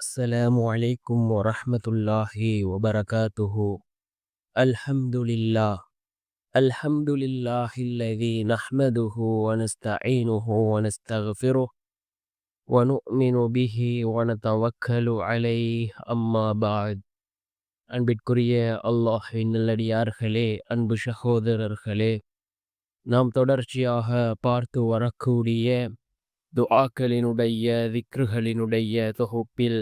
السلام عليكم ورحمة الله وبركاته الحمد لله الحمد لله الذي نحمده ونستعينه ونستغفره ونؤمن به ونتوكل عليه أما بعد அன்பிற்குரிய அல்லாஹின் நல்லடியார்களே அன்பு சகோதரர்களே நாம் தொடர்ச்சியாக பார்த்து வரக்கூடிய துஆக்களினுடைய திக்ருகளினுடைய தொகுப்பில்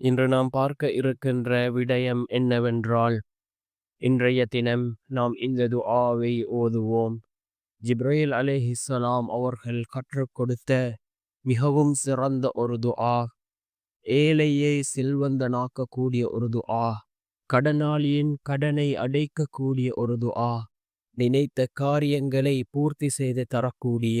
இன்று நாம் பார்க்க இருக்கின்ற விடயம் என்னவென்றால் இன்றைய தினம் நாம் இந்த துஆவை ஓதுவோம். ஜிப்ரேல் அலேஹிஸ்ஸலாம் அவர்கள் கற்றுக் கொடுத்த மிகவும் சிறந்த ஒரு துஆ ஏழையை செல்வந்தனாக்கக்கூடிய ஒரு துஆ கடனாளியின் கடனை அடைக்கக்கூடிய ஒரு துஆ நினைத்த காரியங்களை பூர்த்தி செய்து தரக்கூடிய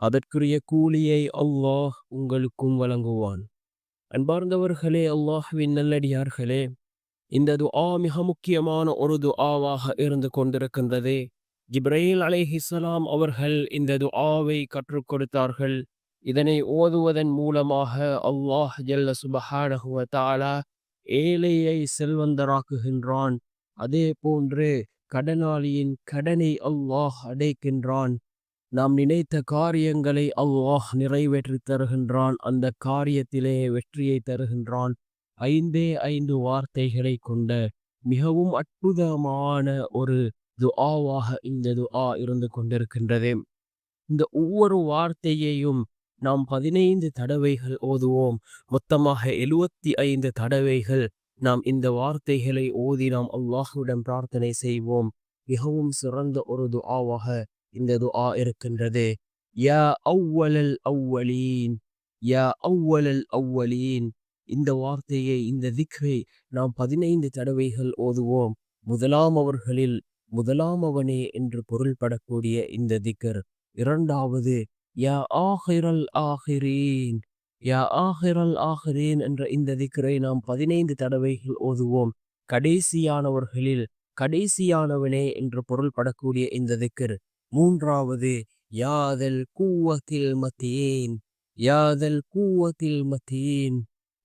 அதற்குரிய கூலியை அல்லாஹ் உங்களுக்கும் வழங்குவான். அன்பார்ந்தவர்களே அல்லாஹுவின் நல்லடியார்களே இந்த துஆ மிக முக்கியமான ஒரு துஆவாக இருந்து கொண்டிருக்கின்றது. ஜிப்ரேல் அலைஹிஸ்ஸலாம் அவர்கள் இந்த துஆவை கற்றுக் கொடுத்தார்கள். இதனை ஓதுவதன் மூலமாக அல்லாஹ் ஜல்ல சுபஹானஹு ஏழையை செல்வந்தராக்குகின்றான். அதே போன்று கடனாளியின் கடனை அல்லாஹ் அடைக்கின்றான். நாம் நினைத்த காரியங்களை அல்லாஹ் நிறைவேற்றி தருகின்றான். அந்த காரியத்திலே வெற்றியை தருகின்றான். ஐந்தே ஐந்து வார்த்தைகளை கொண்ட மிகவும் அற்புதமான ஒரு துஆவாக இந்த துஆ இருந்து கொண்டிருக்கின்றது. இந்த ஒவ்வொரு வார்த்தையையும் நாம் பதினைந்து தடவைகள் ஓதுவோம். மொத்தமாக எழுவத்தி ஐந்து தடவைகள் நாம் இந்த வார்த்தைகளை ஓதி நாம் அல்லாஹுடன் பிரார்த்தனை செய்வோம். மிகவும் சிறந்த ஒரு துஆவாக இந்த துஆ இருக்கின்றது. யா அவ்வலல் அவ்வலீன் யா அவ்வலல் அவ்வலீன். இந்த வார்த்தையை இந்த திக்ரை நாம் பதினைந்து தடவைகள் ஓதுவோம். முதலாம் அவர்களில் முதலாம் அவனே என்று பொருள்படக்கூடிய இந்த திக்கர் இரண்டாவது யா ஆஹிரல் ஆஹிரீன் யா ஆஹிரல் ஆஹிரீன் என்ற இந்த திக்கரை நாம் பதினைந்து தடவைகள் ஓதுவோம். கடைசியானவர்களில் கடைசியானவனே என்று பொருள்படக்கூடிய இந்த திக்கர் மூன்றாவது யாதல் கூவத்தில் மத்தியேன் யாதல் கூவத்தில் மத்தியேன்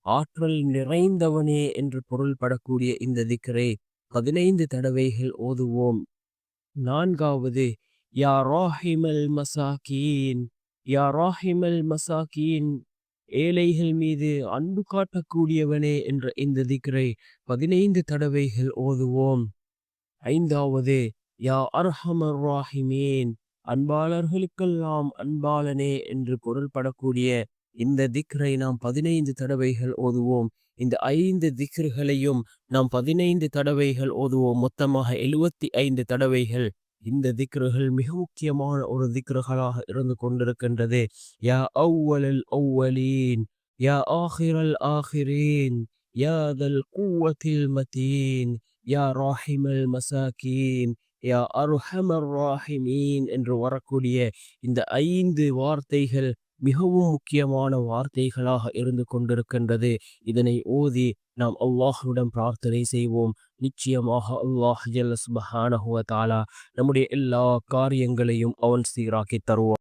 ஆற்றல் நிறைந்தவனே என்று பொருள்படக்கூடிய இந்த திக்கரை பதினைந்து தடவைகள் ஓதுவோம். நான்காவது யா ராஹிமல் மசாக்கீன் யா ராஹிமல் மசாக்கீன் ஏழைகள் மீது அன்பு காட்டக்கூடியவனே என்ற இந்த திக்கரை பதினைந்து தடவைகள் ஓதுவோம். ஐந்தாவது யா அர்ஹமர் ராஹிமீன் அன்பாளர்களுக்கெல்லாம் அன்பாளனே என்று பொருள்படக்கூடிய இந்த திக்ரை நாம் பதினைந்து தடவைகள் ஓதுவோம். இந்த ஐந்து திக்ருகளையும் நாம் பதினைந்து தடவைகள் ஓதுவோம். மொத்தமாக எழுவத்தி ஐந்து தடவைகள் இந்த திக்ருகள் மிக முக்கியமான ஒரு திக்ருகளாக இருந்து கொண்டிருக்கின்றது. யா அவ்வலல் அவ்வலீன் யா ஆஹிரல் ஆஹிரீன் யா தல் கூவத்தில் மத்தீன் யா ராஹிமல் மசாக்கீன் யா அருஹமர் ராஹிமீன் என்று வரக்கூடிய இந்த ஐந்து வார்த்தைகள் மிகவும் முக்கியமான வார்த்தைகளாக இருந்து கொண்டிருக்கின்றது. இதனை ஓதி நாம் அல்லாஹுடன் பிரார்த்தனை செய்வோம். நிச்சயமாக அல்லாஹ் ஜல்லஸ்பஹானஹுவ தாலா நம்முடைய எல்லா காரியங்களையும் அவன் சீராக்கி தருவான்.